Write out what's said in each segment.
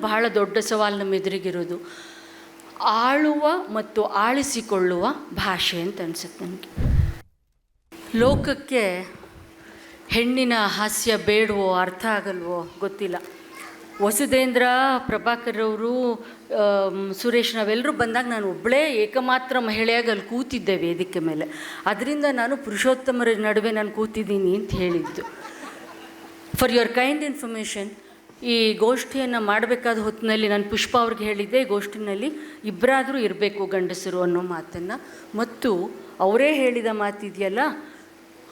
ಬಹಳ ದೊಡ್ಡ ಸವಾಲು ನಮ್ಮ ಎದುರಿಗಿರೋದು. ಆಳುವ ಮತ್ತು ಆಳಿಸಿಕೊಳ್ಳುವ ಭಾಷೆ ಅಂತ ಅನಿಸುತ್ತೆ ನನಗೆ. ಲೋಕಕ್ಕೆ ಹೆಣ್ಣಿನ ಹಾಸ್ಯ ಬೇಡವೋ, ಅರ್ಥ ಆಗಲ್ವೋ ಗೊತ್ತಿಲ್ಲ. ವಸುಧೇಂದ್ರ ಪ್ರಭಾಕರ್ ಅವರು ಸುರೇಶ್ ನಾವೆಲ್ಲರೂ ಬಂದಾಗ ನಾನು ಒಬ್ಬಳೇ ಏಕಮಾತ್ರ ಮಹಿಳೆಯಾಗಿ ಅಲ್ಲಿ ಕೂತಿದ್ದೆ ವೇದಿಕೆ ಮೇಲೆ. ಅದರಿಂದ ನಾನು ಪುರುಷೋತ್ತಮರ ನಡುವೆ ನಾನು ಕೂತಿದ್ದೀನಿ ಅಂತ ಹೇಳಿದ್ದು. ಫಾರ್ ಯುವರ್ ಕೈಂಡ್ ಇನ್ಫಾರ್ಮೇಷನ್ ಈ ಗೋಷ್ಠಿಯನ್ನು ಮಾಡಬೇಕಾದ ಹೊತ್ತಿನಲ್ಲಿ ನಾನು ಪುಷ್ಪ ಅವ್ರಿಗೆ ಹೇಳಿದ್ದೆ ಗೋಷ್ಠಿನಲ್ಲಿ ಇಬ್ಬರಾದರೂ ಇರಬೇಕು ಗಂಡಸರು ಅನ್ನೋ ಮಾತನ್ನು. ಮತ್ತು ಅವರೇ ಹೇಳಿದ ಮಾತಿದೆಯಲ್ಲ,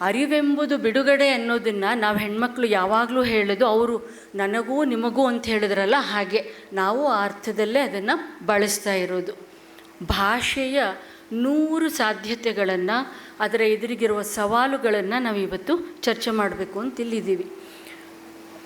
ಅರಿವೆಂಬುದು ಬಿಡುಗಡೆ ಅನ್ನೋದನ್ನು ನಾವು ಹೆಣ್ಮಕ್ಳು ಯಾವಾಗಲೂ ಹೇಳೋದು, ಅವರು ನನಗೂ ನಿಮಗೂ ಅಂತ ಹೇಳಿದ್ರಲ್ಲ ಹಾಗೆ ನಾವು ಆ ಅರ್ಥದಲ್ಲೇ ಅದನ್ನು ಬಳಸ್ತಾ ಇರೋದು. ಭಾಷೆಯ ನೂರು ಸಾಧ್ಯತೆಗಳನ್ನು, ಅದರ ಎದುರಿಗಿರುವ ಸವಾಲುಗಳನ್ನು ನಾವು ಇವತ್ತು ಚರ್ಚೆ ಮಾಡಬೇಕು ಅಂತ ಇಲ್ಲಿದ್ದೀವಿ.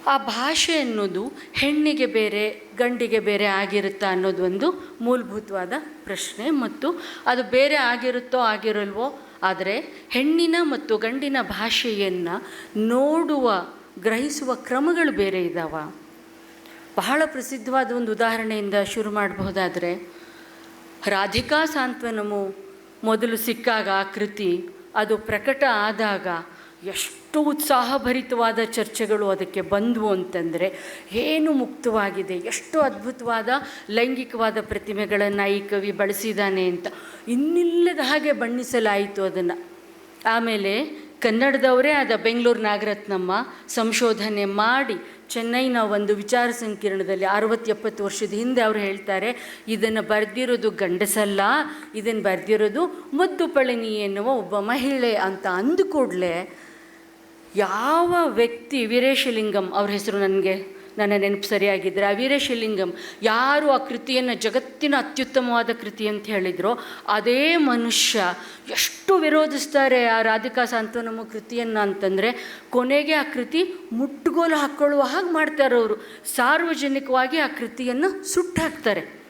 ಆ ಭಾಷೆ ಅನ್ನೋದು ಹೆಣ್ಣಿಗೆ ಬೇರೆ, ಗಂಡಿಗೆ ಬೇರೆ ಆಗಿರುತ್ತಾ ಅನ್ನೋದು ಒಂದು ಮೂಲಭೂತವಾದ ಪ್ರಶ್ನೆ ಮತ್ತು ಅದು ಬೇರೆ ಆಗಿರುತ್ತೋ ಆಗಿರಲ್ವೋ, ಆದರೆ ಹೆಣ್ಣಿನ ಮತ್ತು ಗಂಡಿನ ಭಾಷೆಯನ್ನು ನೋಡುವ, ಗ್ರಹಿಸುವ ಕ್ರಮಗಳು ಬೇರೆ ಇದ್ದಾವ ಬಹಳ ಪ್ರಸಿದ್ಧವಾದ ಒಂದು ಉದಾಹರಣೆಯಿಂದ ಶುರು ಮಾಡಬಹುದಾದರೆ, ರಾಧಿಕಾ ಸಾಂತ್ವನಮು ಮೊದಲು ಸಿಕ್ಕಾಗ ಆ ಕೃತಿ, ಅದು ಪ್ರಕಟ ಆದಾಗ ಎಷ್ಟು ಉತ್ಸಾಹಭರಿತವಾದ ಚರ್ಚೆಗಳು ಅದಕ್ಕೆ ಬಂದವು ಅಂತಂದರೆ ಏನು ಮುಕ್ತವಾಗಿದೆ, ಎಷ್ಟು ಅದ್ಭುತವಾದ ಲೈಂಗಿಕವಾದ ಪ್ರತಿಮೆಗಳನ್ನು ಈ ಕವಿ ಬಳಸಿದ್ದಾನೆ ಅಂತ. ಇನ್ನಿಲ್ಲದ ಹಾಗೆ ಬಣ್ಣಿಸಲಾಯಿತು ಅದನ್ನು. ಆಮೇಲೆ ಕನ್ನಡದವರೇ ಆದ ಬೆಂಗಳೂರು ನಾಗರತ್ನಮ್ಮ ಸಂಶೋಧನೆ ಮಾಡಿ ಚೆನ್ನೈನ ಒಂದು ವಿಚಾರ ಸಂಕಿರಣದಲ್ಲಿ ಅರವತ್ತು ಎಪ್ಪತ್ತು ವರ್ಷದ ಹಿಂದೆ ಅವರು ಹೇಳ್ತಾರೆ, ಇದನ್ನು ಬರೆದಿರೋದು ಗಂಡಸಲ್ಲ ಇದನ್ನು ಬರೆದಿರೋದು ಮುದ್ದು ಪಳನಿ ಎನ್ನುವ ಒಬ್ಬ ಮಹಿಳೆ ಅಂತ ಅಂದು ಕೂಡಲೇ ಯಾವ ವ್ಯಕ್ತಿ ವೀರೇಶಲಿಂಗಂ ಅವ್ರ ಹೆಸರು ನನಗೆ, ನನ್ನ ನೆನಪು ಸರಿಯಾಗಿದ್ದರೆ ಆ ವೀರೇಶಲಿಂಗಂ ಯಾರು ಆ ಕೃತಿಯನ್ನು, ಜಗತ್ತಿನ ಅತ್ಯುತ್ತಮವಾದ ಕೃತಿ ಅಂತ ಹೇಳಿದ್ರೋ, ಅದೇ ಮನುಷ್ಯ ಎಷ್ಟು ವಿರೋಧಿಸ್ತಾರೆ ಆ ರಾಧಿಕಾ ಸಾಂತ್ವನಮ್ಮ ಕೃತಿಯನ್ನು ಅಂತಂದರೆ, ಕೊನೆಗೆ ಆ ಕೃತಿ ಮುಟ್ಟುಗೋಲು ಹಾಕ್ಕೊಳ್ಳುವ ಹಾಗೆ ಮಾಡ್ತಾರೆ ಅವರು. ಸಾರ್ವಜನಿಕವಾಗಿ ಆ ಕೃತಿಯನ್ನು ಸುಟ್ಟಾಕ್ತಾರೆ.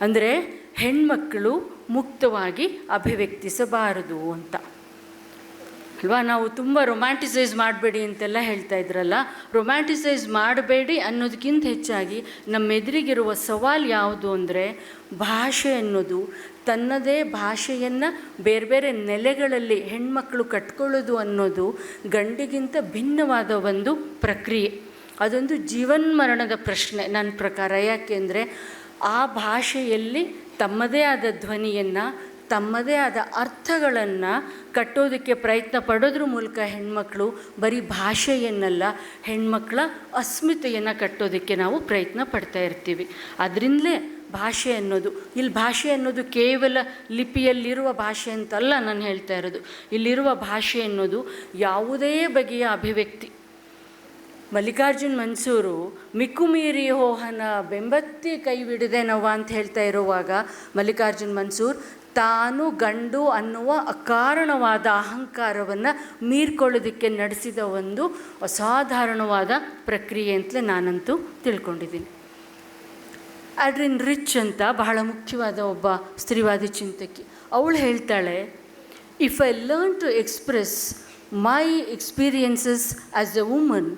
ಅಂದರೆ ಹೆಣ್ಮಕ್ಕಳು ಮುಕ್ತವಾಗಿ ಅಭಿವ್ಯಕ್ತಿಸಬಾರದು ಅಂತ. ಅಲ್ವಾ? ನಾವು ತುಂಬ ರೊಮ್ಯಾಂಟಿಸೈಸ್ ಮಾಡಬೇಡಿ ಅಂತೆಲ್ಲ ಹೇಳ್ತಾ ಇದ್ರಲ್ಲ. ರೊಮ್ಯಾಂಟಿಸೈಸ್ ಮಾಡಬೇಡಿ ಅನ್ನೋದಕ್ಕಿಂತ ಹೆಚ್ಚಾಗಿ ನಮ್ಮ ಎದುರಿಗಿರುವ ಸವಾಲು ಯಾವುದು ಅಂದರೆ ಭಾಷೆ ಅನ್ನೋದು, ತನ್ನದೇ ಭಾಷೆಯನ್ನು ಬೇರೆ ಬೇರೆ ನೆಲೆಗಳಲ್ಲಿ ಹೆಣ್ಮಕ್ಳು ಕಟ್ಕೊಳ್ಳೋದು ಅನ್ನೋದು ಗಂಡಿಗಿಂತ ಭಿನ್ನವಾದ ಒಂದು ಪ್ರಕ್ರಿಯೆ. ಅದೊಂದು ಜೀವನ್ಮರಣದ ಪ್ರಶ್ನೆ ನನ್ನ ಪ್ರಕಾರ. ಯಾಕೆಂದರೆ ಆ ಭಾಷೆಯಲ್ಲಿ ತಮ್ಮದೇ ಆದ ಧ್ವನಿಯನ್ನು ತಮ್ಮದೇ ಆದ ಅರ್ಥಗಳನ್ನು ಕಟ್ಟೋದಕ್ಕೆ ಪ್ರಯತ್ನ ಪಡೋದ್ರ ಮೂಲಕ ಹೆಣ್ಮಕ್ಳು ಬರೀ ಭಾಷೆಯನ್ನಲ್ಲ, ಹೆಣ್ಮಕ್ಳ ಅಸ್ಮಿತೆಯನ್ನು ಕಟ್ಟೋದಕ್ಕೆ ನಾವು ಪ್ರಯತ್ನ ಪಡ್ತಾ ಇರ್ತೀವಿ. ಅದರಿಂದಲೇ ಭಾಷೆ ಅನ್ನೋದು ಇಲ್ಲಿ ಭಾಷೆ ಅನ್ನೋದು ಕೇವಲ ಲಿಪಿಯಲ್ಲಿರುವ ಭಾಷೆ ಅಂತಲ್ಲ ನಾನು ಹೇಳ್ತಾ ಇರೋದು. ಇಲ್ಲಿರುವ ಭಾಷೆ ಅನ್ನೋದು ಯಾವುದೇ ಬಗೆಯ ಅಭಿವ್ಯಕ್ತಿ. ಮಲ್ಲಿಕಾರ್ಜುನ್ ಮನ್ಸೂರು ಮಿಕ್ಕುಮೀರಿ ಹೋಹನ ಬೆಂಬತ್ತಿ ಕೈ ಬಿಡದೆ ನೋವ ಅಂತ ಹೇಳ್ತಾ ಇರುವಾಗ ಮಲ್ಲಿಕಾರ್ಜುನ್ ಮನ್ಸೂರ್ ತಾನು ಗಂಡು ಅನ್ನುವ ಅಕಾರಣವಾದ ಅಹಂಕಾರವನ್ನು ಮೀರ್ಕೊಳ್ಳೋದಕ್ಕೆ ನಡೆಸಿದ ಒಂದು ಅಸಾಧಾರಣವಾದ ಪ್ರಕ್ರಿಯೆ ಅಂತಲೇ ನಾನಂತೂ ತಿಳ್ಕೊಂಡಿದ್ದೀನಿ. ಆಡ್ರಿನ್ ರಿಚ್ ಅಂತ ಬಹಳ ಮುಖ್ಯವಾದ ಒಬ್ಬ ಸ್ತ್ರೀವಾದಿ ಚಿಂತಕಿ. ಅವಳು ಹೇಳ್ತಾಳೆ if I learn to express my experiences as a woman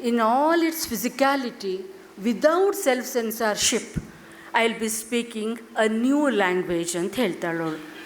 in all its physicality without self censorship I will be speaking a new language ಅಂತ ಹೇಳ್ತಾಳವಳು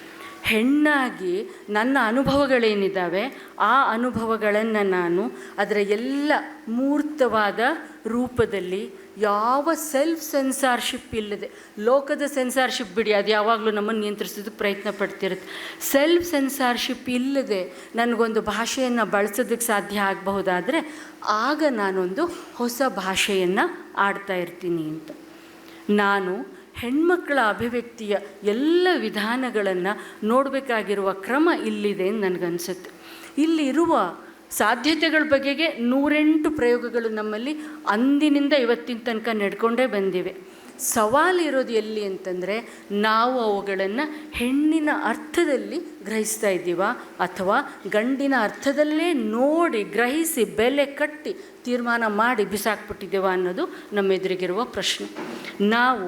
ಹೆಣ್ಣಾಗಿ ನನ್ನ ಅನುಭವಗಳೇನಿದ್ದಾವೆ, ಆ ಅನುಭವಗಳನ್ನು ನಾನು ಅದರ ಎಲ್ಲ ಮೂರ್ತವಾದ ರೂಪದಲ್ಲಿ ಯಾವ ಸೆಲ್ಫ್ ಸೆನ್ಸಾರ್ಶಿಪ್ ಇಲ್ಲದೆ, ಲೋಕದ ಸೆನ್ಸಾರ್ಶಿಪ್ ಬಿಡಿ, ಅದು ಯಾವಾಗಲೂ ನಮ್ಮನ್ನು ನಿಯಂತ್ರಿಸೋದಕ್ಕೆ ಪ್ರಯತ್ನ ಪಡ್ತಿರುತ್ತೆ. ಸೆಲ್ಫ್ ಸೆನ್ಸಾರ್ಶಿಪ್ ಇಲ್ಲದೆ ನನಗೊಂದು ಭಾಷೆಯನ್ನು ಬಳಸೋದಕ್ಕೆ ಸಾಧ್ಯ ಆಗಬಹುದಾದರೆ, ಆಗ ನಾನೊಂದು ಹೊಸ ಭಾಷೆಯನ್ನು ಆಡ್ತಾ ಇರ್ತೀನಿ ಅಂತ. ನಾನು ಹೆಣ್ಮಕ್ಕಳ ಅಭಿವ್ಯಕ್ತಿಯ ಎಲ್ಲ ವಿಧಾನಗಳನ್ನು ನೋಡಬೇಕಾಗಿರುವ ಕ್ರಮ ಇಲ್ಲಿದೆ ಅಂತ ನನಗನ್ಸುತ್ತೆ. ಇಲ್ಲಿರುವ ಸಾಧ್ಯತೆಗಳ ಬಗೆಗೆ ನೂರೆಂಟು ಪ್ರಯೋಗಗಳು ನಮ್ಮಲ್ಲಿ ಅಂದಿನಿಂದ ಇವತ್ತಿನ ತನಕ ನಡ್ಕೊಂಡೇ ಬಂದಿವೆ. ಸವಾಲು ಇರೋದು ಎಲ್ಲಿ ಅಂತಂದರೆ ನಾವು ಅವುಗಳನ್ನು ಹೆಣ್ಣಿನ ಅರ್ಥದಲ್ಲಿ ಗ್ರಹಿಸ್ತಾ ಇದ್ದೀವ ಅಥವಾ ಗಂಡಿನ ಅರ್ಥದಲ್ಲೇ ನೋಡಿ ಗ್ರಹಿಸಿ ಬೆಲೆ ಕಟ್ಟಿ ತೀರ್ಮಾನ ಮಾಡಿ ಬಿಸಾಕ್ಬಿಟ್ಟಿದ್ದೇವ ಅನ್ನೋದು ನಮ್ಮ ಎದುರಿಗಿರುವ ಪ್ರಶ್ನೆ. ನಾವು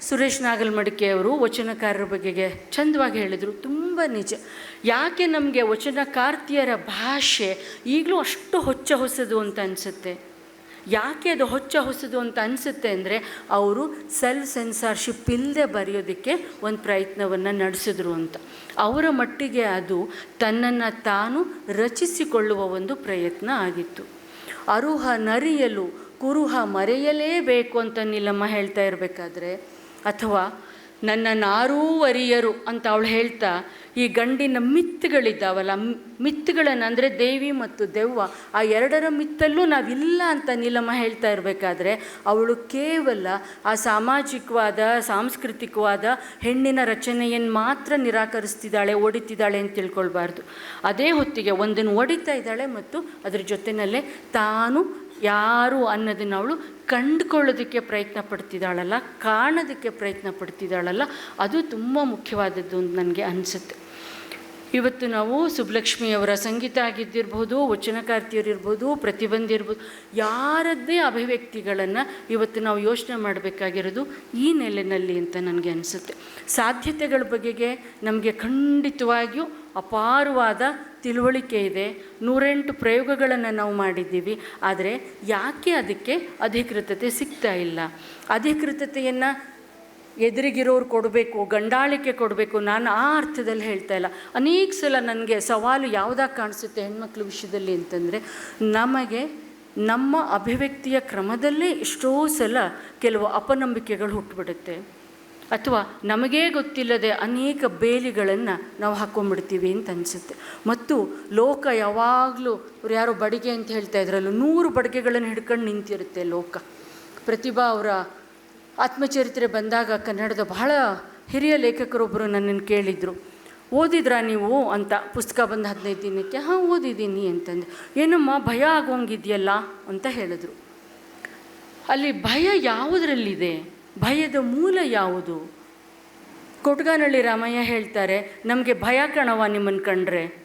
ಸುರೇಶ್ ನಾಗಲ್ಮಡಿಕೆಯವರು ವಚನಕಾರರ ಬಗೆಗೆ ಚಂದವಾಗಿ ಹೇಳಿದರು, ತುಂಬ ನಿಜ ಯಾಕೆ ನಮಗೆ ವಚನಕಾರ್ತಿಯರ ಭಾಷೆ ಈಗಲೂ ಅಷ್ಟು ಹೊಚ್ಚ ಹೊಸದು ಅಂತ ಅನಿಸುತ್ತೆ? ಯಾಕೆ ಅದು ಹೊಚ್ಚ ಹೊಸದು ಅಂತ ಅನಿಸುತ್ತೆ ಅಂದರೆ ಅವರು ಸೆಲ್ಫ್ ಸೆನ್ಸಾರ್ಶಿಪ್ ಇಲ್ಲದೆ ಬರೆಯೋದಕ್ಕೆ ಒಂದು ಪ್ರಯತ್ನವನ್ನು ನಡೆಸಿದ್ರು ಅಂತ. ಅವರ ಮಟ್ಟಿಗೆ ಅದು ತನ್ನನ್ನು ತಾನು ರಚಿಸಿಕೊಳ್ಳುವ ಒಂದು ಪ್ರಯತ್ನ ಆಗಿತ್ತು. ಅರುಹ ನರಿಯಲು ಕುರುಹ ಮರೆಯಲೇಬೇಕು ಅಂತ ನೀಲಮ್ಮ ಹೇಳ್ತಾ ಇರಬೇಕಾದ್ರೆ, ಅಥವಾ ನನ್ನ ನಾರೂ ಅರಿಯರು ಅಂತ ಅವಳು ಹೇಳ್ತಾ, ಈ ಗಂಡಿನ ಮಿತ್ತುಗಳಿದ್ದಾವಲ್ಲ ಮಿತ್ತುಗಳನ್ನು ಅಂದರೆ ದೇವಿ ಮತ್ತು ದೆವ್ವ, ಆ ಎರಡರ ಮಿತ್ತಲ್ಲೂ ನಾವಿಲ್ಲ ಅಂತ ನೀಲಮ್ಮ ಹೇಳ್ತಾ ಇರಬೇಕಾದ್ರೆ, ಅವಳು ಕೇವಲ ಆ ಸಾಮಾಜಿಕವಾದ, ಸಾಂಸ್ಕೃತಿಕವಾದ ಹೆಣ್ಣಿನ ರಚನೆಯನ್ನು ಮಾತ್ರ ನಿರಾಕರಿಸ್ತಿದ್ದಾಳೆ ಒಡಿತಿದ್ದಾಳೆ ಅಂತ ತಿಳ್ಕೊಳ್ಬಾರ್ದು. ಅದೇ ಹೊತ್ತಿಗೆ ಒಂದನ್ನು ಒಡಿತಾ ಇದ್ದಾಳೆ ಮತ್ತು ಅದರ ಜೊತೆಯಲ್ಲೇ ತಾನು ಯಾರು ಅನ್ನೋದನ್ನು ಅವಳು ಕಂಡುಕೊಳ್ಳೋದಕ್ಕೆ ಪ್ರಯತ್ನ ಪಡ್ತಿದ್ದಾಳಲ್ಲ ಕಾಣೋದಕ್ಕೆ ಪ್ರಯತ್ನ ಪಡ್ತಿದ್ದಾಳಲ್ಲ ಅದು ತುಂಬ ಮುಖ್ಯವಾದದ್ದು ಅಂತ ನನಗೆ ಅನಿಸುತ್ತೆ. ಇವತ್ತು ನಾವು ಸುಬ್ಲಕ್ಷ್ಮಿಯವರ ಸಂಗೀತ ಆಗಿದ್ದಿರ್ಬೋದು ವಚನಕಾರ್ತಿಯರಿರ್ಬೋದು ಪ್ರತಿಬಂಧಿರ್ಬೋದು ಯಾರದ್ದೇ ಅಭಿವ್ಯಕ್ತಿಗಳನ್ನು ಇವತ್ತು ನಾವು ಯೋಚನೆ ಮಾಡಬೇಕಾಗಿರೋದು ಈ ನೆಲೆಯಲ್ಲಿ ಅಂತ ನನಗೆ ಅನಿಸುತ್ತೆ. ಸಾಧ್ಯತೆಗಳ ಬಗೆಗೆ ನಮಗೆ ಖಂಡಿತವಾಗಿಯೂ ಅಪಾರವಾದ ತಿಳುವಳಿಕೆ ಇದೆ. ನೂರೆಂಟು ಪ್ರಯೋಗಗಳನ್ನು ನಾವು ಮಾಡಿದ್ದೀವಿ. ಆದರೆ ಯಾಕೆ ಅದಕ್ಕೆ ಅಧಿಕೃತತೆ ಸಿಗ್ತಾ ಇಲ್ಲ? ಅಧಿಕೃತತೆಯನ್ನು ಎದುರಿಗಿರೋರು ಕೊಡಬೇಕು, ಗಂಡಾಳಿಕೆ ಕೊಡಬೇಕು ನಾನು ಆ ಅರ್ಥದಲ್ಲಿ ಹೇಳ್ತಾ ಇಲ್ಲ. ಅನೇಕ ಸಲ ನನಗೆ ಸವಾಲು ಯಾವುದಾಗ ಕಾಣಿಸುತ್ತೆ ಹೆಣ್ಮಕ್ಳ ವಿಷಯದಲ್ಲಿ ಅಂತಂದರೆ, ನಮಗೆ ನಮ್ಮ ಅಭಿವ್ಯಕ್ತಿಯ ಕ್ರಮದಲ್ಲೇ ಎಷ್ಟೋ ಸಲ ಕೆಲವು ಅಪನಂಬಿಕೆಗಳು ಹುಟ್ಟುಬಿಡುತ್ತೆ ಅಥವಾ ನಮಗೇ ಗೊತ್ತಿಲ್ಲದೆ ಅನೇಕ ಬೇಲಿಗಳನ್ನು ನಾವು ಹಾಕ್ಕೊಂಡ್ಬಿಡ್ತೀವಿ ಅಂತ ಅನಿಸುತ್ತೆ. ಮತ್ತು ಲೋಕ ಯಾವಾಗಲೂ ಅವ್ರು ಯಾರೋ ಬಡಿಗೆ ಅಂತ ಹೇಳ್ತಾ ಇದ್ರಲ್ಲ, ನೂರು ಬಡಿಗೆಗಳನ್ನು ಹಿಡ್ಕೊಂಡು ನಿಂತಿರುತ್ತೆ ಲೋಕ. ಪ್ರತಿಭಾ ಅವರ ಆತ್ಮಚರಿತ್ರೆ ಬಂದಾಗ ಕನ್ನಡದ ಬಹಳ ಹಿರಿಯ ಲೇಖಕರೊಬ್ಬರು ನನ್ನನ್ನು ಕೇಳಿದರು. ಓದಿದ್ರಾ ನೀವು ಅಂತ, ಪುಸ್ತಕ ಬಂದು ಹದಿನೈದು ದಿನಕ್ಕೆ, ಹಾಂ, ಓದಿದ್ದೀನಿ ಅಂತಂದು. ಏನಮ್ಮ, ಭಯ ಆಗೋಂಗಿದೆಯಲ್ಲ ಅಂತ ಹೇಳಿದ್ರು. ಅಲ್ಲಿ ಭಯ ಯಾವುದರಲ್ಲಿದೆ? ಭಯದ ಮೂಲ ಯಾವುದು? ಕೊಟ್ಗಾನಹಳ್ಳಿ ರಾಮಯ್ಯ ಹೇಳ್ತಾರೆ, ನಮಗೆ ಭಯ ಕಣವ ನಿಮ್ಮನ್ನು ಕಂಡ್ರೆ.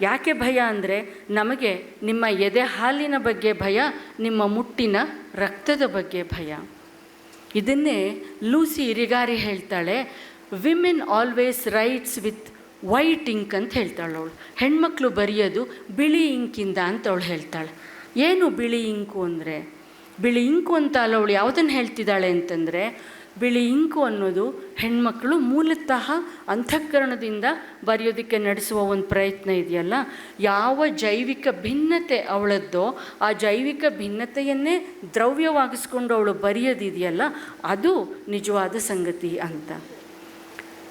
ಯಾಕೆ ಭಯ ಅಂದರೆ, ನಮಗೆ ನಿಮ್ಮ ಎದೆ ಹಾಲಿನ ಬಗ್ಗೆ ಭಯ, ನಿಮ್ಮ ಮುಟ್ಟಿನ ರಕ್ತದ ಬಗ್ಗೆ ಭಯ. ಇದನ್ನೇ ಲೂಸಿ ಇರಿಗಾರಿ ಹೇಳ್ತಾಳೆ women always writes with white ink ಅಂತ ಹೇಳ್ತಾಳೆ ಅವಳು. ಹೆಣ್ಮಕ್ಳು ಬರೆಯೋದು ಬಿಳಿ ಇಂಕಿಂದ ಅಂತ ಅವಳು ಹೇಳ್ತಾಳೆ. ಏನು ಬಿಳಿ ಇಂಕು ಅಂದರೆ? ಬಿಳಿ ಇಂಕು ಅಂತ ಅಲ್ಲ, ಅವಳು ಯಾವುದನ್ನು ಹೇಳ್ತಿದ್ದಾಳೆ ಅಂತಂದರೆ, ಬಿಳಿ ಇಂಕು ಅನ್ನೋದು ಹೆಣ್ಮಕ್ಕಳು ಮೂಲತಃ ಅಂತಃಕರಣದಿಂದ ಬರೆಯೋದಕ್ಕೆ ನಡೆಸುವ ಒಂದು ಪ್ರಯತ್ನ ಇದೆಯಲ್ಲ? ಯಾವ ಜೈವಿಕ ಭಿನ್ನತೆ ಅವಳದ್ದೋ, ಆ ಜೈವಿಕ ಭಿನ್ನತೆಯನ್ನೇ ದ್ರವ್ಯವಾಗಿಸ್ಕೊಂಡು ಅವಳು ಬರೆಯೋದಿದೆಯಲ್ಲ, ಅದು ನಿಜವಾದ ಸಂಗತಿ ಅಂತ.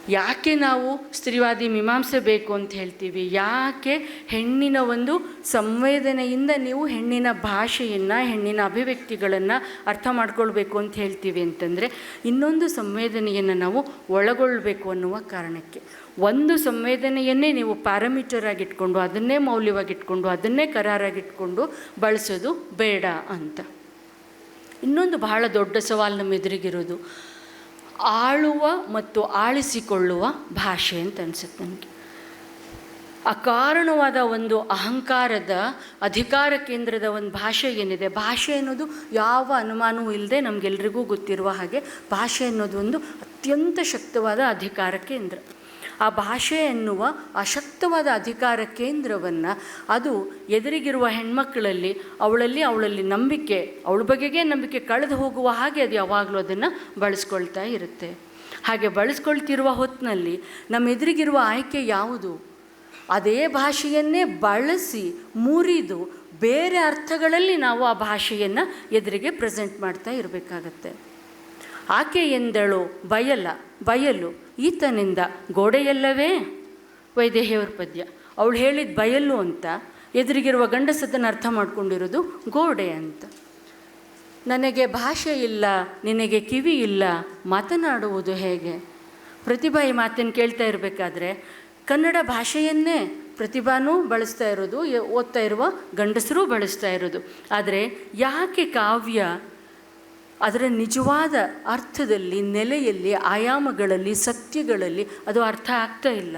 ಯಾಕೆ ನಾವು ಸ್ತ್ರೀವಾದಿ ಮೀಮಾಂಸೆ ಬೇಕು ಅಂತ ಹೇಳ್ತೀವಿ? ಯಾಕೆ ಹೆಣ್ಣಿನ ಒಂದು ಸಂವೇದನೆಯಿಂದ ನೀವು ಹೆಣ್ಣಿನ ಭಾಷೆಯನ್ನು, ಹೆಣ್ಣಿನ ಅಭಿವ್ಯಕ್ತಿಗಳನ್ನು ಅರ್ಥ ಮಾಡ್ಕೊಳ್ಬೇಕು ಅಂತ ಹೇಳ್ತೀವಿ ಅಂತಂದರೆ ಇನ್ನೊಂದು ಸಂವೇದನೆಯನ್ನು ನಾವು ಒಳಗೊಳ್ಳಬೇಕು ಅನ್ನುವ ಕಾರಣಕ್ಕೆ. ಒಂದು ಸಂವೇದನೆಯನ್ನೇ ನೀವು ಪ್ಯಾರಾಮೀಟರ್ ಆಗಿಟ್ಕೊಂಡು, ಅದನ್ನೇ ಮೌಲ್ಯವಾಗಿಟ್ಕೊಂಡು, ಅದನ್ನೇ ಕರಾರಾಗಿಟ್ಕೊಂಡು ಬಳಸೋದು ಬೇಡ ಅಂತ. ಇನ್ನೊಂದು ಬಹಳ ದೊಡ್ಡ ಸವಾಲು ನಮ್ಮ ಎದುರಿಗಿರೋದು ಆಳುವ ಮತ್ತು ಆಳಿಸಿಕೊಳ್ಳುವ ಭಾಷೆ ಅಂತ ಅನಿಸುತ್ತೆ ನನಗೆ ಅಕಾರಣವಾದ ಒಂದು ಅಹಂಕಾರದ ಅಧಿಕಾರ ಕೇಂದ್ರದ ಒಂದು ಭಾಷೆ ಏನಿದೆ, ಭಾಷೆ ಅನ್ನೋದು ಯಾವ ಅನುಮಾನವೂ ಇಲ್ಲದೆ ನಮಗೆಲ್ರಿಗೂ ಗೊತ್ತಿರುವ ಹಾಗೆ ಭಾಷೆ ಅನ್ನೋದು ಒಂದು ಅತ್ಯಂತ ಶಕ್ತವಾದ ಅಧಿಕಾರ ಕೇಂದ್ರ. ಆ ಭಾಷೆ ಎನ್ನುವ ಅಶಕ್ತವಾದ ಅಧಿಕಾರ ಕೇಂದ್ರವನ್ನು ಅದು ಎದುರಿಗಿರುವ ಹೆಣ್ಮಕ್ಕಳಲ್ಲಿ ಅವಳಲ್ಲಿ ಅವಳಲ್ಲಿ ನಂಬಿಕೆ, ಅವಳ ಬಗೆಗೆ ನಂಬಿಕೆ ಕಳೆದು ಹೋಗುವ ಹಾಗೆ ಅದು ಯಾವಾಗಲೂ ಅದನ್ನು ಬಳಸ್ಕೊಳ್ತಾ ಇರುತ್ತೆ. ಹಾಗೆ ಬಳಸ್ಕೊಳ್ತಿರುವ ಹೊತ್ತಿನಲ್ಲಿ ನಮ್ಮ ಎದುರಿಗಿರುವ ಆಯ್ಕೆ ಯಾವುದು? ಅದೇ ಭಾಷೆಯನ್ನೇ ಬಳಸಿ ಮುರಿದು ಬೇರೆ ಅರ್ಥಗಳಲ್ಲಿ ನಾವು ಆ ಭಾಷೆಯನ್ನು ಎದುರಿಗೆ ಪ್ರೆಸೆಂಟ್ ಮಾಡ್ತಾ ಇರಬೇಕಾಗತ್ತೆ. ಆಕೆ ಎಂದಳು ಬಯಲ, ಬಯಲು. ಈತನಿಂದ ಗೋಡೆಯಲ್ಲವೇ? ವೈದೇಹಿಯವ್ರ ಪದ್ಯ. ಅವಳು ಹೇಳಿದ ಬಯಲು ಅಂತ, ಎದುರಿಗಿರುವ ಗಂಡಸದನ್ನು ಅರ್ಥ ಮಾಡ್ಕೊಂಡಿರೋದು ಗೋಡೆ ಅಂತ. ನನಗೆ ಭಾಷೆ ಇಲ್ಲ, ನಿನಗೆ ಕಿವಿ ಇಲ್ಲ, ಮಾತನಾಡುವುದು ಹೇಗೆ? ಪ್ರತಿಭಾ ಈ ಮಾತನ್ನು ಕೇಳ್ತಾ ಇರಬೇಕಾದ್ರೆ, ಕನ್ನಡ ಭಾಷೆಯನ್ನೇ ಪ್ರತಿಭಾನೂ ಬಳಸ್ತಾ ಇರೋದು, ಓದ್ತಾ ಇರುವ ಗಂಡಸರೂ ಬಳಸ್ತಾ ಇರೋದು. ಆದರೆ ಯಾಕೆ ಕಾವ್ಯ ಅದರ ನಿಜವಾದ ಅರ್ಥದಲ್ಲಿ, ನೆಲೆಯಲ್ಲಿ, ಆಯಾಮಗಳಲ್ಲಿ, ಸತ್ಯಗಳಲ್ಲಿ ಅದು ಅರ್ಥ ಆಗ್ತಾ ಇಲ್ಲ.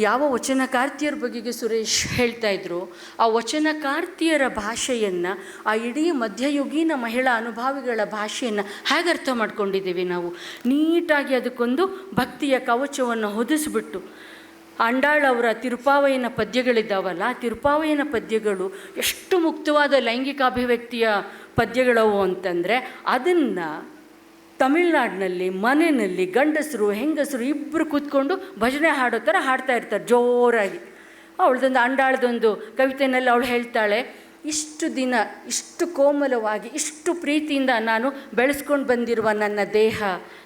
ಯಾವ ವಚನಕಾರ್ತಿಯರ ಬಗೆಗೆ ಸುರೇಶ್ ಹೇಳ್ತಾ ಇದ್ರು, ಆ ವಚನಕಾರ್ತಿಯರ ಭಾಷೆಯನ್ನು, ಆ ಇಡೀ ಮಧ್ಯಯುಗೀನ ಮಹಿಳಾ ಅನುಭಾವಿಗಳ ಭಾಷೆಯನ್ನು ಹೇಗೆ ಅರ್ಥ ಮಾಡ್ಕೊಂಡಿದ್ದೀವಿ ನಾವು? ನೀಟಾಗಿ ಅದಕ್ಕೊಂದು ಭಕ್ತಿಯ ಕವಚವನ್ನು ಹೊದಿಸ್ಬಿಟ್ಟು ಅಂಡಾಳವರ ತಿರುಪಾವಯನ ಪದ್ಯಗಳಿದ್ದಾವಲ್ಲ ತಿರುಪಾವಯನ ಪದ್ಯಗಳು ಎಷ್ಟು ಮುಕ್ತವಾದ ಲೈಂಗಿಕ ಅಭಿವ್ಯಕ್ತಿಯ ಪದ್ಯಗಳವು ಅಂತಂದರೆ ಅದನ್ನು ತಮಿಳ್ನಾಡಿನಲ್ಲಿ, ಮನೆಯಲ್ಲಿ ಗಂಡಸರು, ಹೆಂಗಸರು ಇಬ್ಬರು ಕೂತ್ಕೊಂಡು ಭಜನೆ ಹಾಡೋ ಥರ ಹಾಡ್ತಾ ಇರ್ತಾರೆ ಜೋರಾಗಿ. ಅವಳದೊಂದು ಅಂಡಾಳದೊಂದು ಕವಿತೆನಲ್ಲಿ ಅವಳು ಹೇಳ್ತಾಳೆ. ಇಷ್ಟು ದಿನ, ಇಷ್ಟು ಕೋಮಲವಾಗಿ, ಇಷ್ಟು ಪ್ರೀತಿಯಿಂದ ನಾನು ಬೆಳೆಸ್ಕೊಂಡು ಬಂದಿರುವ ನನ್ನ ದೇಹ,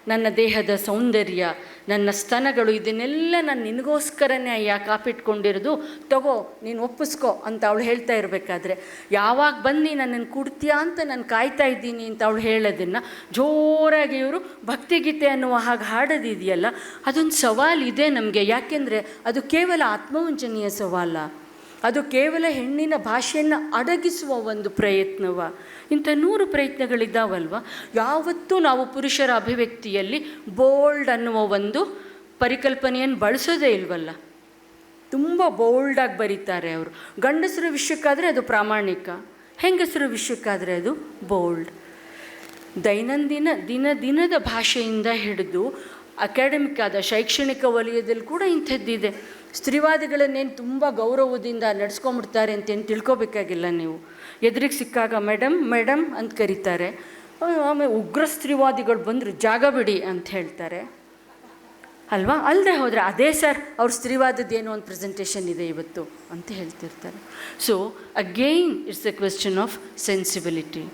ನನ್ನ ದೇಹದ ಸೌಂದರ್ಯ, ನನ್ನ ಸ್ತನಗಳು, ಇದನ್ನೆಲ್ಲ ನಾನು ನಿನಗೋಸ್ಕರನೇ ಅಯ್ಯ ಕಾಪಿಟ್ಕೊಂಡಿರೋದು. ತಗೋ, ನೀನು ಒಪ್ಪಿಸ್ಕೋ ಅಂತ ಅವಳು ಹೇಳ್ತಾ ಇರಬೇಕಾದ್ರೆ, ಯಾವಾಗ ಬನ್ನಿ ನನ್ನನ್ನು ಕುಡ್ತೀಯಾ ಅಂತ ನಾನು ಕಾಯ್ತಾ ಇದ್ದೀನಿ ಅಂತ ಅವಳು ಹೇಳೋದನ್ನು ಜೋರಾಗಿ ಇವರು ಭಕ್ತಿಗೀತೆ ಅನ್ನುವ ಹಾಗೆ ಹಾಡೋದಿದೆಯಲ್ಲ, ಅದೊಂದು ಸವಾಲು ಇದೆ ನಮಗೆ. ಯಾಕೆಂದರೆ ಅದು ಕೇವಲ ಆತ್ಮವಂಚನೀಯ ಸವಾಲ. ಅದು ಕೇವಲ ಹೆಣ್ಣಿನ ಭಾಷೆಯನ್ನು ಅಡಗಿಸುವ ಒಂದು ಪ್ರಯತ್ನವ. ಇಂಥ ನೂರು ಪ್ರಯತ್ನಗಳಿದ್ದಾವಲ್ವ? ಯಾವತ್ತೂ ನಾವು ಪುರುಷರ ಅಭಿವ್ಯಕ್ತಿಯಲ್ಲಿ ಬೋಲ್ಡ್ ಅನ್ನುವ ಒಂದು ಪರಿಕಲ್ಪನೆಯನ್ನು ಬಳಸೋದೇ ಇಲ್ವಲ್ಲ? ತುಂಬ ಬೋಲ್ಡಾಗಿ ಬರೀತಾರೆ ಅವರು. ಗಂಡಸರ ವಿಷಯಕ್ಕಾದರೆ ಅದು ಪ್ರಾಮಾಣಿಕ, ಹೆಂಗಸರ ವಿಷಯಕ್ಕಾದರೆ ಅದು ಬೋಲ್ಡ್ ದೈನಂದಿನ ದಿನ ದಿನದ ಭಾಷೆಯಿಂದ ಹಿಡಿದು ಅಕಾಡೆಮಿಕ್ ಆದ ಶೈಕ್ಷಣಿಕ ವಲಯದಲ್ಲಿ ಕೂಡ ಇಂಥದ್ದಿದೆ. ಸ್ತ್ರೀವಾದಿಗಳನ್ನೇನು ತುಂಬ ಗೌರವದಿಂದ ನಡೆಸ್ಕೊಂಬಿಡ್ತಾರೆ ಅಂತೇನು ತಿಳ್ಕೊಬೇಕಾಗಿಲ್ಲ ನೀವು. ಎದುರಿಗೆ ಸಿಕ್ಕಾಗ ಮೇಡಮ್ ಮೇಡಮ್ ಅಂತ ಕರೀತಾರೆ. ಆಮೇಲೆ ಉಗ್ರ ಸ್ತ್ರೀವಾದಿಗಳು ಬಂದರು ಜಾಗ ಬಿಡಿ ಅಂತ ಹೇಳ್ತಾರೆ. ಅಲ್ವಾ? ಅಲ್ಲದೆ ಹೋದರೆ ಅದೇ ಸರ್ ಅವ್ರ ಸ್ತ್ರೀವಾದದ್ದು ಏನೋ ಒಂದು ಪ್ರೆಸೆಂಟೇಷನ್ ಇದೆ ಇವತ್ತು ಅಂತ ಹೇಳ್ತಿರ್ತಾರೆ. So again it's a question of sensibility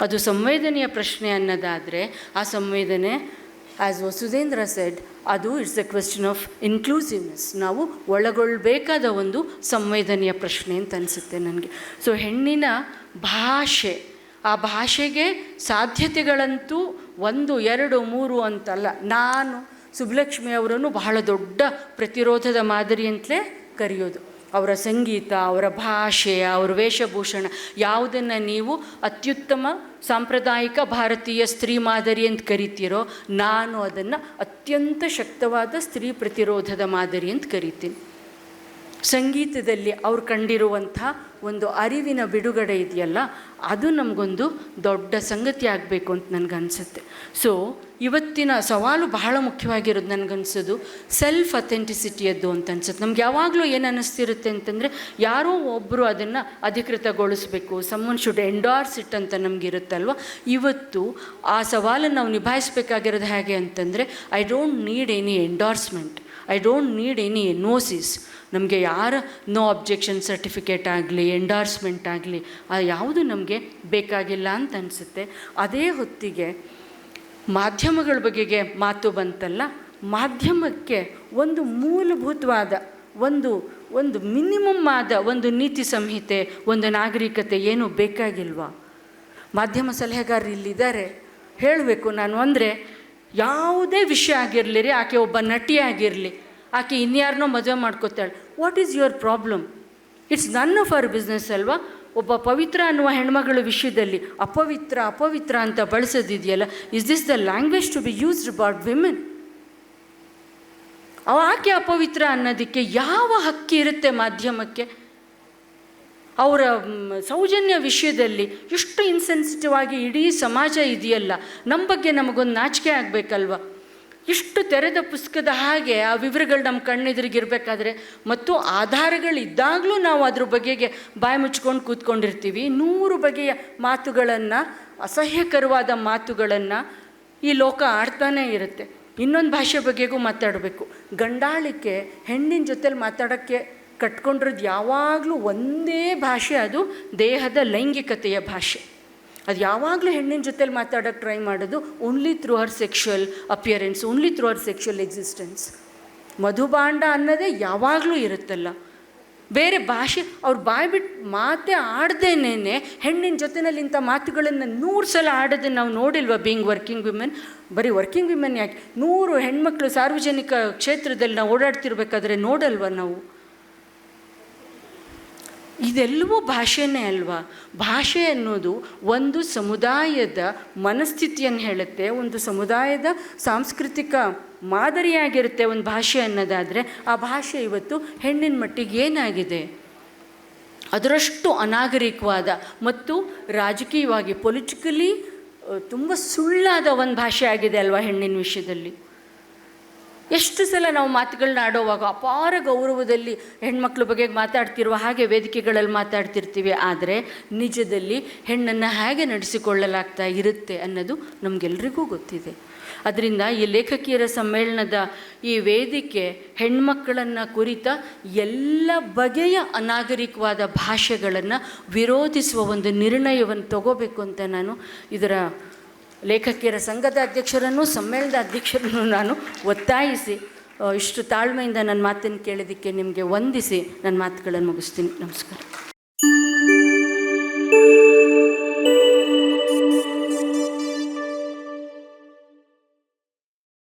ಅದು ಸಂವೇದನೆಯ ಪ್ರಶ್ನೆ ಅನ್ನೋದಾದರೆ ಆ ಸಂವೇದನೆ ಆ್ಯಸ್ ವಸುಧೇಂದ್ರ ಸೆಡ್ ಅದು it's a question of inclusiveness ನಾವು ಒಳಗೊಳ್ಳಬೇಕಾದ ಒಂದು ಸಂವೇದನೆಯ ಪ್ರಶ್ನೆ ಅಂತ ಅನಿಸುತ್ತೆ ನನಗೆ. ಸೊ ಹೆಣ್ಣಿನ ಭಾಷೆ, ಆ ಭಾಷೆಗೆ ಸಾಧ್ಯತೆಗಳಂತೂ ಒಂದು, ಎರಡು, ಮೂರು ಅಂತಲ್ಲ. ನಾನು ಸುಬ್ಬಲಕ್ಷ್ಮಿ ಅವರನ್ನು ಬಹಳ ದೊಡ್ಡ ಪ್ರತಿರೋಧದ ಮಾದರಿ ಅಂತಲೇ ಕರೆಯೋದು. ಅವರ ಸಂಗೀತ, ಅವರ ಭಾಷೆ, ಅವರ ವೇಷಭೂಷಣ, ಯಾವುದನ್ನು ನೀವು ಅತ್ಯುತ್ತಮ ಸಾಂಪ್ರದಾಯಿಕ ಭಾರತೀಯ ಸ್ತ್ರೀ ಮಾದರಿ ಅಂತ ಕರಿತೀರೋ, ನಾನು ಅದನ್ನು ಅತ್ಯಂತ ಶಕ್ತವಾದ ಸ್ತ್ರೀ ಪ್ರತಿರೋಧದ ಮಾದರಿ ಅಂತ ಕರಿತೀನಿ. ಸಂಗೀತದಲ್ಲಿ ಅವ್ರು ಕಂಡಿರುವಂಥ ಒಂದು ಅರಿವಿನ ಬಿಡುಗಡೆ ಇದೆಯಲ್ಲ, ಅದು ನಮಗೊಂದು ದೊಡ್ಡ ಸಂಗತಿ ಆಗಬೇಕು ಅಂತ ನನಗನ್ಸುತ್ತೆ. ಸೊ ಇವತ್ತಿನ ಸವಾಲು ಬಹಳ ಮುಖ್ಯವಾಗಿರೋದು ನನಗನ್ಸೋದು ಸೆಲ್ಫ್ ಅಥೆಂಟಿಸಿಟಿಯದ್ದು ಅಂತ ಅನ್ಸುತ್ತೆ. ನಮ್ಗೆ ಯಾವಾಗಲೂ ಏನು ಅನ್ನಿಸ್ತಿರುತ್ತೆ ಅಂತಂದರೆ, ಯಾರೋ ಒಬ್ಬರು ಅದನ್ನು ಅಧಿಕೃತಗೊಳಿಸಬೇಕು ಸಮ್ಮನ್ ಶುಡ್ ಎಂಡಾರ್ಸ್ ಇಟ್ ಅಂತ ನಮಗಿರುತ್ತಲ್ವ? ಇವತ್ತು ಆ ಸವಾಲನ್ನು ನಾವು ನಿಭಾಯಿಸಬೇಕಾಗಿರೋದು ಹೇಗೆ ಅಂತಂದರೆ I don't need any endorsement I don't need any NOCs ನಮಗೆ ಯಾರ ನೋ ಅಬ್ಜೆಕ್ಷನ್ ಸರ್ಟಿಫಿಕೇಟ್ ಆಗಲಿ ಎಂಡಾರ್ಸ್ಮೆಂಟ್ ಆಗಲಿ ಯಾವುದು ನಮಗೆ ಬೇಕಾಗಿಲ್ಲ ಅಂತ ಅನಿಸುತ್ತೆ. ಅದೇ ಹೊತ್ತಿಗೆ ಮಾಧ್ಯಮಗಳ ಬಗೆಗೆ ಮಾತು ಬಂತಲ್ಲ, ಮಾಧ್ಯಮಕ್ಕೆ ಒಂದು ಮೂಲಭೂತವಾದ, ಒಂದು ಒಂದು ಮಿನಿಮಮ್ ಆದ ಒಂದು ನೀತಿ ಸಂಹಿತೆ, ಒಂದು ನಾಗರಿಕತೆ ಏನು ಬೇಕಾಗಿಲ್ವಾ? ಮಾಧ್ಯಮ ಸಲಹೆಗಾರರು ಇಲ್ಲಿದ್ದಾರೆ. ಹೇಳಬೇಕು ನಾನು ಅಂದರೆ ಯಾವುದೇ ವಿಷಯ ಆಗಿರಲಿ ರೀ ಆಕೆ ಒಬ್ಬ ನಟಿ ಆಗಿರಲಿ, ಆಕೆ ಇನ್ಯಾರನ್ನೋ ಮದುವೆ ಮಾಡ್ಕೋತಾಳೆ. What is your problem it's none of our business ಅಲ್ವಾ? ಒಬ್ಬ ಪವಿತ್ರ ಅನ್ನುವ ಹೆಣ್ಮಗಳ ವಿಷಯದಲ್ಲಿ ಅಪವಿತ್ರ ಅಪವಿತ್ರ ಅಂತ ಬಳಸೋದಿದೆಯಲ್ಲ is this the language to be used about women ಆಕೆ ಅಪವಿತ್ರ ಅನ್ನೋದಕ್ಕೆ ಯಾವ ಹಕ್ಕಿ ಇರುತ್ತೆ ಮಾಧ್ಯಮಕ್ಕೆ? ಅವರ ಸೌಜನ್ಯ ವಿಷಯದಲ್ಲಿ ಎಷ್ಟು ಇನ್ಸೆನ್ಸಿಟಿವ್ ಆಗಿ ಇಡೀ ಸಮಾಜ ಇದೆಯಲ್ಲ ನಮ್ಮ ಬಗ್ಗೆ ನಮಗೊಂದು ನಾಚಿಕೆ ಆಗಬೇಕಲ್ವ? ಇಷ್ಟು ತೆರೆದ ಪುಸ್ತಕದ ಹಾಗೆ ಆ ವಿವರಗಳು ನಮ್ಮ ಕಣ್ಣೆದುರಿಗಿರಬೇಕಾದ್ರೆ ಮತ್ತು ಆಧಾರಗಳಿದ್ದಾಗಲೂ ನಾವು ಅದ್ರ ಬಗೆಗೆ ಬಾಯಿ ಮುಚ್ಕೊಂಡು ಕೂತ್ಕೊಂಡಿರ್ತೀವಿ. ನೂರು ಬಗೆಯ ಮಾತುಗಳನ್ನು, ಅಸಹ್ಯಕರವಾದ ಮಾತುಗಳನ್ನು ಈ ಲೋಕ ಆಡ್ತಾನೇ ಇರುತ್ತೆ. ಇನ್ನೊಂದು ಭಾಷೆ ಬಗ್ಗೆಗೂ ಮಾತಾಡಬೇಕು. ಗಂಡಾಳಿಕೆ, ಹೆಣ್ಣಿನ ಜೊತೆಲಿ ಮಾತಾಡೋಕ್ಕೆ ಕಟ್ಕೊಂಡಿರೋದು ಯಾವಾಗಲೂ ಒಂದೇ ಭಾಷೆ, ಅದು ದೇಹದ ಲೈಂಗಿಕತೆಯ ಭಾಷೆ. ಅದು ಯಾವಾಗಲೂ ಹೆಣ್ಣಿನ ಜೊತೆಲಿ ಮಾತಾಡೋಕ್ಕೆ ಟ್ರೈ ಮಾಡೋದು only through her sexual appearance only through her sexual existence ಮಧುಬಾಂಡ ಅನ್ನೋದೇ ಯಾವಾಗಲೂ ಇರುತ್ತಲ್ಲ. ಬೇರೆ ಭಾಷೆ, ಅವ್ರು ಬಾಯ್ಬಿಟ್ಟು ಮಾತೇ ಆಡ್ದೇನೆ ಹೆಣ್ಣಿನ ಜೊತೆನಲ್ಲಿ ಇಂಥ ಮಾತುಗಳನ್ನು ನೂರು ಸಲ ಆಡೋದನ್ನು ನಾವು ನೋಡಿಲ್ವ ಬೀಯಿಂಗ್ ವರ್ಕಿಂಗ್ ವಿಮೆನ್ ಬರೀ ವರ್ಕಿಂಗ್ ವಿಮೆನ್ ಯಾಕೆ? ನೂರು ಹೆಣ್ಮಕ್ಳು ಸಾರ್ವಜನಿಕ ಕ್ಷೇತ್ರದಲ್ಲಿ ನಾವು ಓಡಾಡ್ತಿರ್ಬೇಕಾದ್ರೆ ನೋಡಲ್ವ ನಾವು? ಇದೆಲ್ಲವೂ ಭಾಷೆನೇ ಅಲ್ವಾ? ಭಾಷೆ ಅನ್ನೋದು ಒಂದು ಸಮುದಾಯದ ಮನಸ್ಥಿತಿಯನ್ನು ಹೇಳುತ್ತೆ, ಒಂದು ಸಮುದಾಯದ ಸಾಂಸ್ಕೃತಿಕ ಮಾದರಿಯಾಗಿರುತ್ತೆ ಒಂದು ಭಾಷೆ ಅನ್ನೋದಾದರೆ ಆ ಭಾಷೆ ಇವತ್ತು ಹೆಣ್ಣಿನ ಮಟ್ಟಿಗೆ ಏನಾಗಿದೆ? ಅದರಷ್ಟು ಅನಾಗರಿಕವಾದ ಮತ್ತು ರಾಜಕೀಯವಾಗಿ ಪೊಲಿಟಿಕಲಿ ತುಂಬ ಸುಳ್ಳಾದ ಒಂದು ಭಾಷೆ ಆಗಿದೆ ಅಲ್ವಾ ಹೆಣ್ಣಿನ ವಿಷಯದಲ್ಲಿ? ಎಷ್ಟು ಸಲ ನಾವು ಮಾತುಗಳನ್ನ ಆಡೋವಾಗ ಅಪಾರ ಗೌರವದಲ್ಲಿ ಹೆಣ್ಮಕ್ಳ ಬಗ್ಗೆ ಮಾತಾಡ್ತಿರುವ ಹಾಗೆ ವೇದಿಕೆಗಳಲ್ಲಿ ಮಾತಾಡ್ತಿರ್ತೀವಿ. ಆದರೆ ನಿಜದಲ್ಲಿ ಹೆಣ್ಣನ್ನು ಹೇಗೆ ನಡೆಸಿಕೊಳ್ಳಲಾಗ್ತಾ ಇರುತ್ತೆ ಅನ್ನೋದು ನಮಗೆಲ್ರಿಗೂ ಗೊತ್ತಿದೆ. ಅದರಿಂದ ಈ ಲೇಖಕಿಯರ ಸಮ್ಮೇಳನದ ಈ ವೇದಿಕೆ ಹೆಣ್ಮಕ್ಕಳನ್ನು ಕುರಿತ ಎಲ್ಲ ಬಗೆಯ ಅನಾಗರಿಕವಾದ ಭಾಷೆಗಳನ್ನು ವಿರೋಧಿಸುವ ಒಂದು ನಿರ್ಣಯವನ್ನು ತಗೋಬೇಕು ಅಂತ ನಾನು ಇದರ ಲೇಖಕಿಯರ ಸಂಘದ ಅಧ್ಯಕ್ಷರನ್ನು ಸಮ್ಮೇಳನದ ಅಧ್ಯಕ್ಷರನ್ನು ನಾನು ಒತ್ತಾಯಿಸಿ ಇಷ್ಟು ತಾಳ್ಮೆಯಿಂದ ನನ್ನ ಮಾತನ್ನು ಕೇಳಿದ್ದಕ್ಕೆ ನಿಮಗೆ ವಂದಿಸಿ ನನ್ನ ಮಾತುಗಳನ್ನು ಮುಗಿಸ್ತೀನಿ. ನಮಸ್ಕಾರ.